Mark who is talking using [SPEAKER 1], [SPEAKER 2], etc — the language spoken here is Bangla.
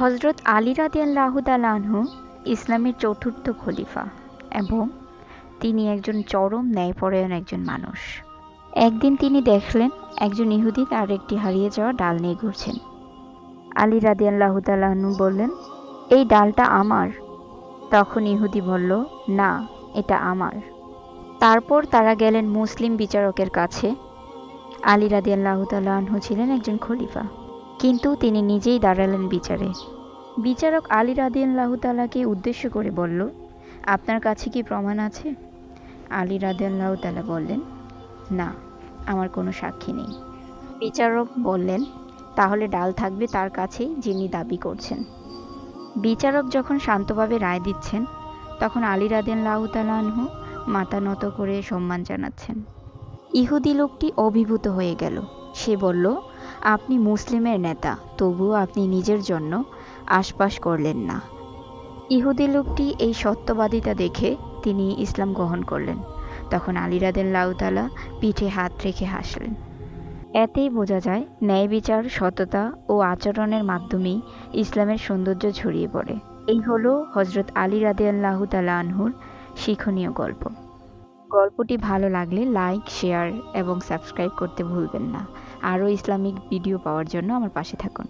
[SPEAKER 1] হজরত আলী রাদিয়াল্লাহু ইসলামের চতুর্থ খলিফা এবং তিনি একজন চরম ন্যায়পরায়ণ একজন মানুষ। একদিন তিনি দেখলেন একজন ইহুদি তার একটি হারিয়ে যাওয়া ডাল নিয়ে ঘুরছেন। আলী রাদিয়াল্লাহ তালাহনু বললেন, এই ডালটা আমার। তখন ইহুদি বলল, না, এটা আমার। তারপর তারা গেলেন মুসলিম বিচারকের কাছে। আলী রাদিয়াল্লাহ তালাহু ছিলেন একজন খলিফা। কিন্তু তিনি নিজেই দাঁড়ালেন বিচারে। বিচারক আলী রাদিয়াল্লাহু তালাকে উদ্দেশ্য করে বলল, আপনার কাছে কি প্রমাণ আছে? আলী রাদিয়াল্লাহু তালা বললেন, না, আমার কোনো সাক্ষী নেই। বিচারক বললেন, তাহলে ডাল থাকবে তার কাছেই যিনি দাবি করছেন। বিচারক যখন শান্তভাবে রায় দিচ্ছেন, তখন আলী রাদিয়াল্লাহু তালাহু মাথা নত করে সম্মান জানাচ্ছেন। ইহুদি লোকটি অভিভূত হয়ে গেল। সে বলল আপনি মুসলিমের নেতা, তবুও আপনি নিজের জন্য আশপাশ করলেন না। ইহুদি লোকটি এই সত্যবাদিতা দেখে তিনি ইসলাম গ্রহণ করলেন। তখন আলী রাদেল্লাউতালা পিঠে হাত রেখে হাসলেন। এতেই বোঝা যায় ন্যায় বিচার সততা ও আচরণের মাধ্যমেই ইসলামের সৌন্দর্য ছড়িয়ে পড়ে। এই হলো হজরত আলী রাদেল্লাহু তালা আনহুর শিক্ষণীয় গল্প। গল্পটি ভালো লাগলে লাইক শেয়ার এবং সাবস্ক্রাইব করতে ভুলবেন না। আরও ইসলামিক ভিডিও পাওয়ার জন্য আমার পাশে থাকুন।